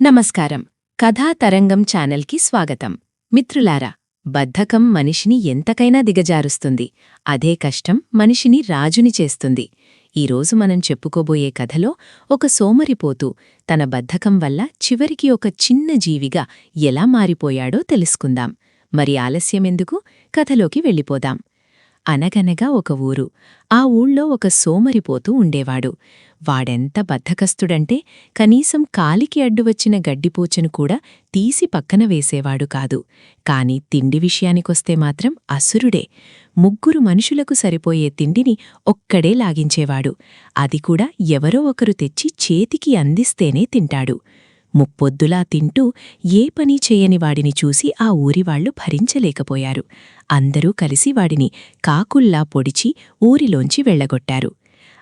నమస్కారం. కథా తరంగం ఛానల్కి స్వాగతం. మిత్రులారా బద్ధకం మనిషిని ఎంతకైనా దిగజారుస్తుంది. అదే కష్టం మనిషిని రాజుని చేస్తుంది. ఈరోజు మనం చెప్పుకోబోయే కథలో ఒక సోమరిపోతూ తన బద్ధకం వల్ల చివరికి ఒక చిన్న జీవిగా ఎలా మారిపోయాడో తెలుసుకుందాం. మరి ఆలస్యమెందుకు కథలోకి వెళ్ళిపోదాం. అనగనగా ఒక ఊరు. ఆ ఊళ్ళో ఒక సోమరిపోతూ ఉండేవాడు. వాడెంత బద్ధకస్తుడంటే కనీసం కాలికి అడ్డువచ్చిన గడ్డిపోచను కూడా తీసి పక్కన వేసేవాడు కాదు. కాని తిండి విషయానికొస్తే మాత్రం అసురుడే. ముగ్గురు మనుషులకు సరిపోయే తిండిని ఒక్కడే లాగించేవాడు. అది కూడా ఎవరో ఒకరు తెచ్చి చేతికి అందిస్తేనే తింటాడు. ముప్పొద్దులా తింటూ ఏ పని చేయని వాడిని చూసి ఆ ఊరివాళ్ళు భరించలేకపోయారు. అందరూ కలిసి వాడిని కాకుల్లా పొడిచి ఊరిలోంచి వెళ్ళగొట్టారు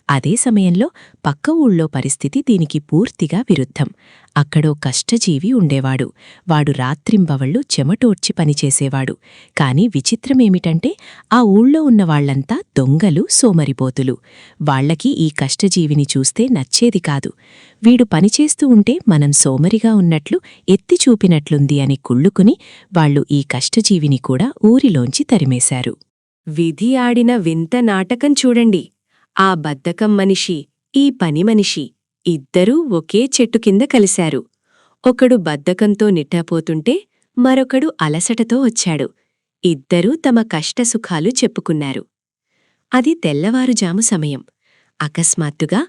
అదే సమయంలో పక్క ఊళ్ళో పరిస్థితి దీనికి పూర్తిగా విరుద్ధం. అక్కడో కష్టజీవి ఉండేవాడు. వాడు రాత్రింబవళ్ళు చెమటోడ్చి పనిచేసేవాడు. కాని విచిత్రమేమిటంటే ఆ ఊళ్ళో ఉన్నవాళ్ళంతా దొంగలు సోమరిపోతులు. వాళ్ళకి ఈ కష్టజీవిని చూస్తే నచ్చేది కాదు. వీడు పనిచేస్తూ ఉంటే మనం సోమరిగా ఉన్నట్లు ఎత్తి చూపినట్లుంది అని కుళ్ళుకుని వాళ్ళు ఈ కష్టజీవిని కూడా ఊరిలోంచి తరిమేశారు. విధి ఆడిన వింత నాటకం చూడండి. ఆ బద్ధకం మనిషి ఈ పని మనిషి ఇద్దరూ ఒకే చెట్టు కింద కలిశారు. ఒకడు బద్ధకంతో నిట్టాపోతుంటే మరొకడు అలసటతో వచ్చాడు. ఇద్దరూ తమ కష్టసుఖాలు చెప్పుకున్నారు. అది తెల్లవారుజాము సమయం. అకస్మాత్తుగా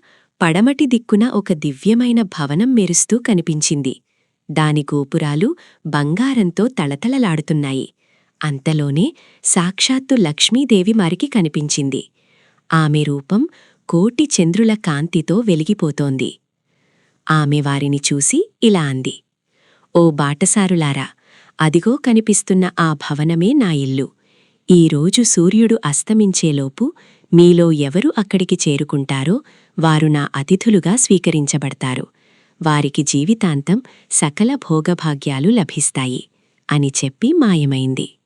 పడమటి దిక్కున ఒక దివ్యమైన భవనం మెరుస్తూ కనిపించింది. దాని గోపురాలు బంగారంతో తళతళలాడుతున్నాయి. అంతలోనే సాక్షాత్తు లక్ష్మీదేవి మరికి కనిపించింది. ఆమె రూపం కోటి చంద్రుల కాంతితో వెలిగిపోతోంది. ఆమె వారిని చూసి ఇలా అంది. ఓ బాటసారులారా అదిగో కనిపిస్తున్న ఆ భవనమే నా ఇల్లు. ఈరోజు సూర్యుడు అస్తమించేలోపు మీలో ఎవరు అక్కడికి చేరుకుంటారో వారు నా అతిథులుగా స్వీకరించబడతారు. వారికి జీవితాంతం సకల భోగభాగ్యాలు లభిస్తాయి అని చెప్పి మాయమైంది.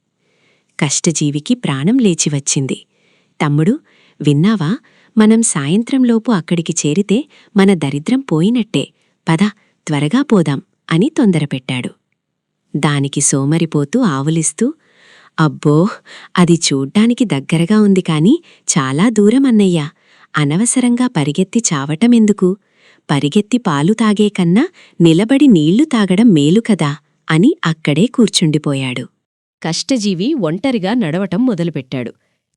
కష్టజీవికి ప్రాణం లేచివచ్చింది. తమ్ముడు విన్నావా? మనం సాయంత్రంలోపు అక్కడికి చేరితే మన దరిద్రం పోయినట్టే. పద త్వరగా పోదాం అని తొందరపెట్టాడు. దానికి సోమరిపోతూ ఆవులిస్తూ అబ్బో అది చూడ్డానికి దగ్గరగా ఉంది కాని చాలా దూరం అన్నయ్యా. అనవసరంగా పరిగెత్తి చావటమెందుకు పరిగెత్తి పాలు తాగే కన్నా నిలబడి నీళ్ళు తాగడం మేలు కదా అని అక్కడే కూర్చుండిపోయాడు. కష్టజీవి ఒంటరిగా నడవటం మొదలుపెట్టాడు.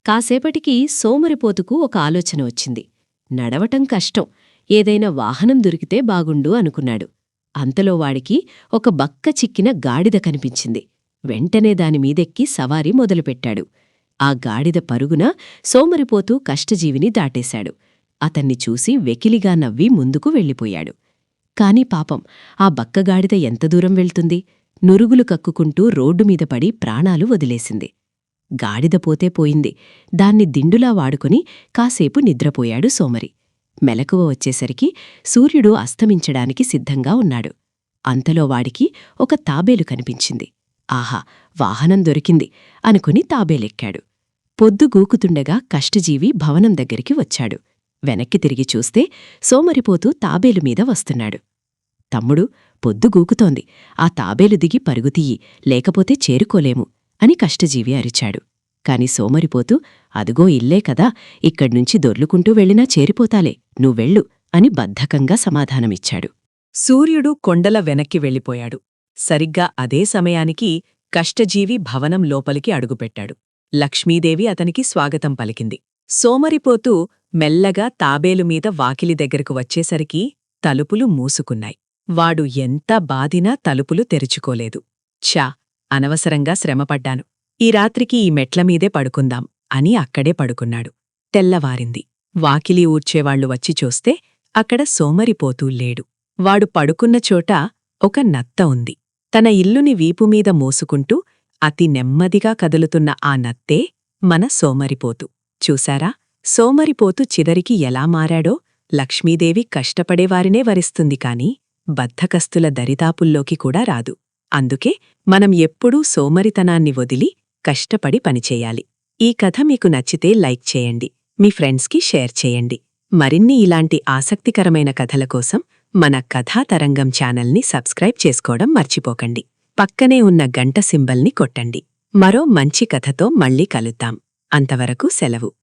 కాసేపటికి సోమరిపోతుకు ఒక ఆలోచన వచ్చింది. నడవటం కష్టం. ఏదైనా వాహనం దొరికితే బాగుండు అనుకున్నాడు. అంతలో వాడికి ఒక బక్క చిక్కిన గాడిద కనిపించింది. వెంటనే దానిమీదెక్కి సవారీ మొదలుపెట్టాడు. ఆ గాడిద పరుగున సోమరిపోతూ కష్టజీవిని దాటేశాడు. అతన్ని చూసి వెకిలిగా నవ్వి ముందుకు వెళ్ళిపోయాడు. కాని పాపం ఆ బక్కగాడిద ఎంత దూరం వెళ్తుంది? నురుగులు కక్కుకుంటూ రోడ్డుమీద పడి ప్రాణాలు వదిలేసింది. గాడిద పోతే పోయింది. దాన్ని దిండులా వాడుకుని కాసేపు నిద్రపోయాడు సోమరి. మెలకువ వచ్చేసరికి సూర్యుడు అస్తమించడానికి సిద్ధంగా ఉన్నాడు. అంతలో వాడికి ఒక తాబేలు కనిపించింది. ఆహా వాహనం దొరికింది అనుకుని తాబేలెక్కాడు. పొద్దు గూకుతుండగా కష్టజీవి భవనం దగ్గరికి వచ్చాడు. వెనక్కి తిరిగి చూస్తే సోమరిపోతూ తాబేలు మీద వస్తున్నాడు. తమ్ముడు పొద్దు గూకుతోంది. ఆ తాబేలు దిగి పరుగుతీయి లేకపోతే చేరుకోలేము. అని కష్టజీవి అరిచాడు. కాని సోమరిపోతూ అదుగో ఇల్లే కదా ఇక్కడ్నుంచి దొర్లుకుంటూ వెళ్ళినా చేరిపోతాలే నువ్వెళ్ళు అని బద్ధకంగా సమాధానమిచ్చాడు. సూర్యుడు కొండల వెనక్కి వెళ్ళిపోయాడు. సరిగ్గా అదే సమయానికి కష్టజీవి భవనం లోపలికి అడుగుపెట్టాడు. లక్ష్మీదేవి అతనికి స్వాగతం పలికింది. సోమరిపోతూ మెల్లగా తాబేలుమీద వాకిలి దగ్గరకు వచ్చేసరికి తలుపులు మూసుకున్నాయి. వాడు ఎంత బాదినా తలుపులు తెరుచుకోలేదు. ఛా! అనవసరంగా శ్రమపడ్డాను. ఈ రాత్రికి ఈ మెట్లమీదే పడుకుందాం అని అక్కడే పడుకున్నాడు. తెల్లవారింది. వాకిలి ఊడ్చేవాళ్ళు వచ్చి చూస్తే అక్కడ సోమరిపోతూ లేడు. వాడు పడుకున్న చోట ఒక నత్త ఉంది. తన ఇల్లుని వీపుమీద మోసుకుంటూ అతి నెమ్మదిగా కదులుతున్న ఆ నత్తే మన సోమరిపోతు. చూశారా? సోమరిపోతు చిదరికి ఎలా మారాడో లక్ష్మీదేవి కష్టపడేవారినే వరిస్తుంది కాని బద్ధకస్తుల దరిదాపుల్లోకి కూడా రాదు. అందుకే మనం ఎప్పుడూ సోమరితనాన్ని వదిలి కష్టపడి పనిచేయాలి. ఈ కథ మీకు నచ్చితే లైక్ చేయండి మీ ఫ్రెండ్స్కి షేర్ చేయండి. మరిన్ని ఇలాంటి ఆసక్తికరమైన కథల కోసం మన కథాతరంగం ఛానల్ని సబ్స్క్రైబ్ చేసుకోవడం మర్చిపోకండి. పక్కనే ఉన్న గంట సింబల్ని కొట్టండి. మరో మంచి కథతో మళ్ళీ కలుద్దాం. అంతవరకు సెలవు.